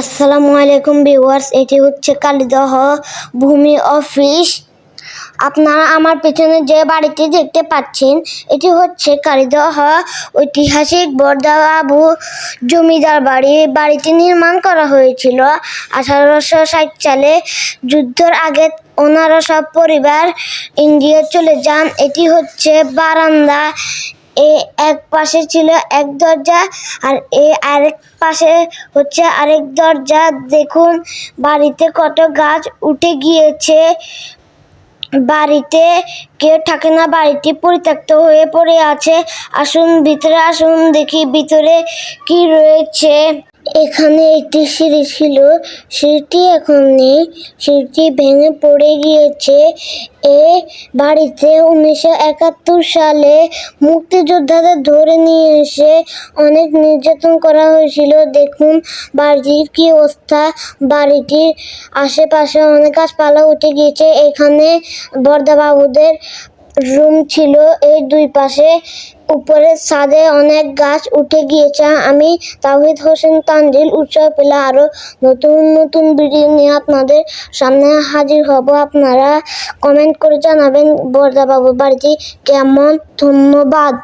আসসালামু আলাইকুম ভিউয়ার্স, এটি হচ্ছে কালিদহ ভূমি অফিস। আপনারা আমার পেছনে যে বাড়িটি দেখতে পাচ্ছেন, এটি হচ্ছে কালিদহ ঐতিহাসিক বর্দাবাবু জমিদার বাড়ি। বাড়িটি নির্মাণ করা হয়েছিল আঠারোশো ষাট সালে। যুদ্ধের আগে ওনারা সব পরিবার ইন্ডিয়া চলে যান। এটি হচ্ছে বারান্দা এ এক পাশে ছিল এক দরজা আর এ আরেক পাশে হচ্ছে আরেক দরজা। দেখুন, বাড়িতে কত গাছ উঠে গিয়েছে। বাড়িতে কেউ থাকে না, বাড়িটি পরিত্যক্ত হয়ে পড়ে আছে। আসুন, ভিতরে আসুন, দেখি ভিতরে কি রয়েছে। এখানে একটি সিঁড়ি ছিল। সিঁড়িটি এখন নেই। সিঁড়িটি ভেঙে পড়ে গিয়েছে। এ বাড়িতে উনিশশো একাত্তর সালে মুক্তিযোদ্ধাদের ধরে নিয়ে এসে অনেক নির্যাতন করা হয়েছিল। দেখুন বাড়িটির কি অবস্থা। বাড়িটির আশেপাশে অনেক গাছপালা উঠে গিয়েছে। এখানে বর্দাবাবুদের রুম ছিল এই দুই পাশে। উপরের ছাদে অনেক গাছ উঠে গিয়েছে। আমি তাহিদ হোসেন তানজিল উৎসব পেলে আরও নতুন নতুন ভিডিও নিয়ে আপনাদের সামনে হাজির হব। আপনারা কমেন্ট করে জানাবেন, বর্দাবাবুর বাড়িটি কেমন? ধন্যবাদ।